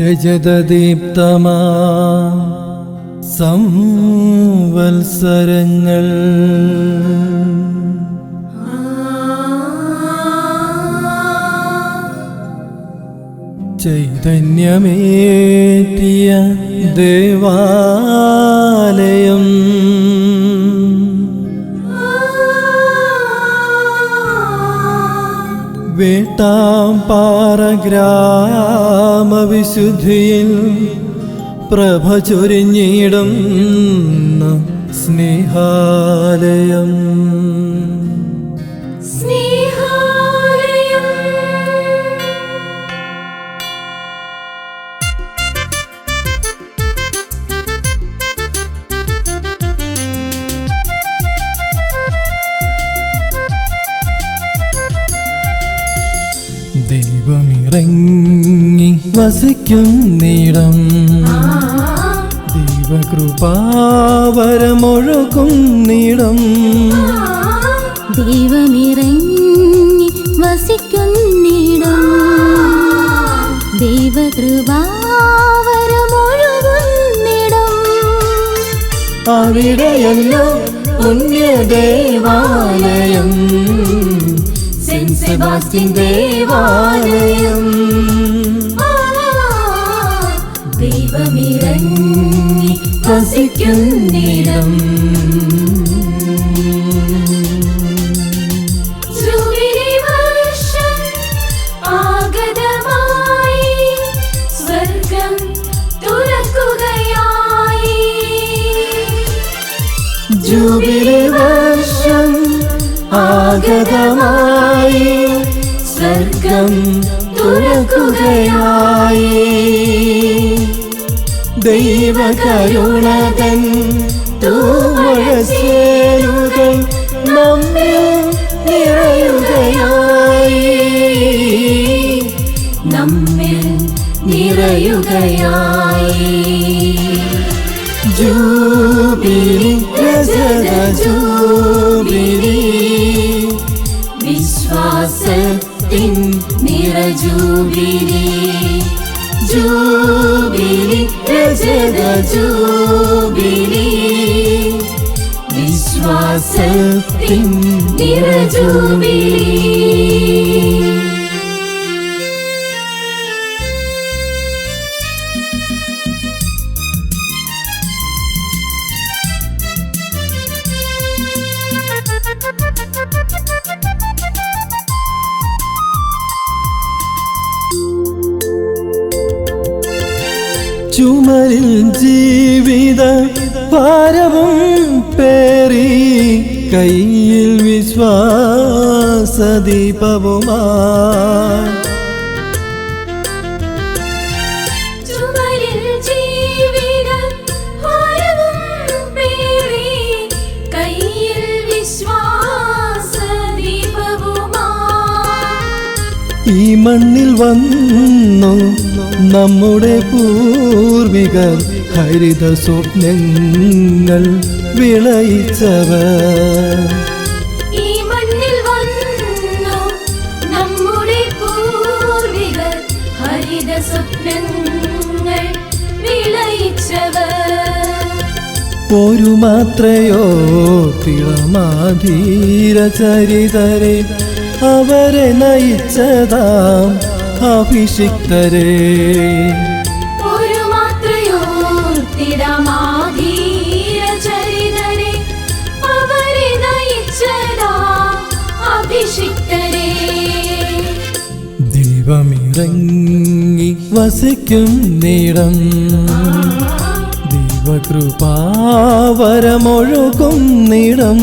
രജതദീപ്തമാ സംവത്സരങ്ങൾ. ചൈതന്യമേറ്റിയ ദേവാലയം വേട്ടാമ്പാറ ഗ്രാമവിശുദ്ധിയിൽ പ്രഭ ചൊരിഞ്ഞിടും സ്നേഹാലയം. ദൈവമിറങ്ങി വസിക്കുന്നിടം ദൈവകൃപാവരമൊഴുകുന്നിടം ദൈവമിറങ്ങി വസിക്കുന്നിടം ദൈവകൃപാവരമൊഴുകുന്നിടം അവിടെയല്ലോ പുണ്യദേവാലയം. സെന്റ് സെബാസ്റ്റ്യൻ ദേവാലയം. ദൈവമിറങ്ങി വസിക്കുന്നിടം. ജൂബിലി വർഷം ആഗതമായി ആഗതമായി സ്വർഗം തുറക്കുകയായി. ദൈവകരുണതൻ തൂമഴസേരുകൾ നമ്മിൽ നിറയുകയായി. നമ്മിൽ നിറയുകയായി. ജൂബിലി രജത ജൂബിലി നിറജൂബിലി ജൂബിലി രജത ജൂബിലി. വിശ്വാസത്തിൻ നിറജൂബിലി ചുമരിൽ ജീവിത ഭാരവും പേറി കയ്യിൽ വിശ്വാസദീപവുമായി. ഈ മണ്ണിൽ വന്നു. നമ്മുടെ പൂർവികർ ഹരിത സ്വപ്നങ്ങൾ വിളയിച്ചവർ. ഒരു മാത്രയോ തിളമാധീര ചരിതരെ അവരെ നയിച്ചതാം അഭിഷിക്തരെ. ദൈവമിറങ്ങി വസിക്കും നീടം. ദൈവകൃപാവരമൊഴുകും നീടം.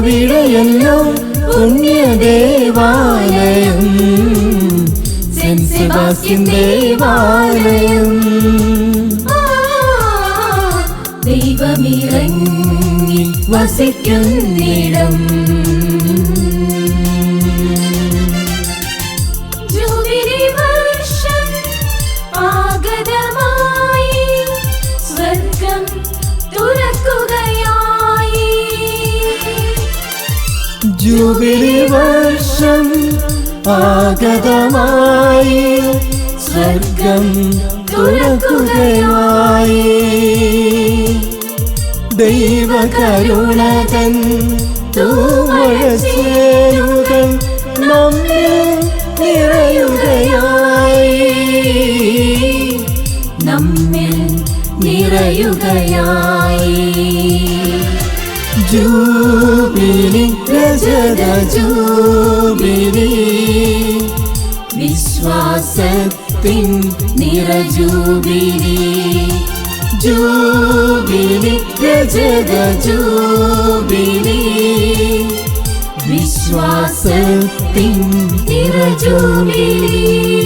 അവിടെയല്ലോ പുണ്യദേവാലയം. സെന്റ് സെബാസ്റ്റ്യൻ ദേവാലയം ദൈവമിറങ്ങി വസിക്കുന്നിടം. ജൂബിലി വർഷം ആഗതമായി സ്വർഗം തുറക്കുകയായി ദൈവകരുണകൻ തൂമഴച്ചേരുകൾ നമ്മിൽ നിറയുകയായി. നമ്മിൽ നിറയുകയായി. ജൂബിലി ജൂബിലി വിശ്വാസത്തിൻ നിറജൂബിലി ജൂബിലി രജത ജൂബിലി വിശ്വാസത്തിൻ നിറജൂബിലി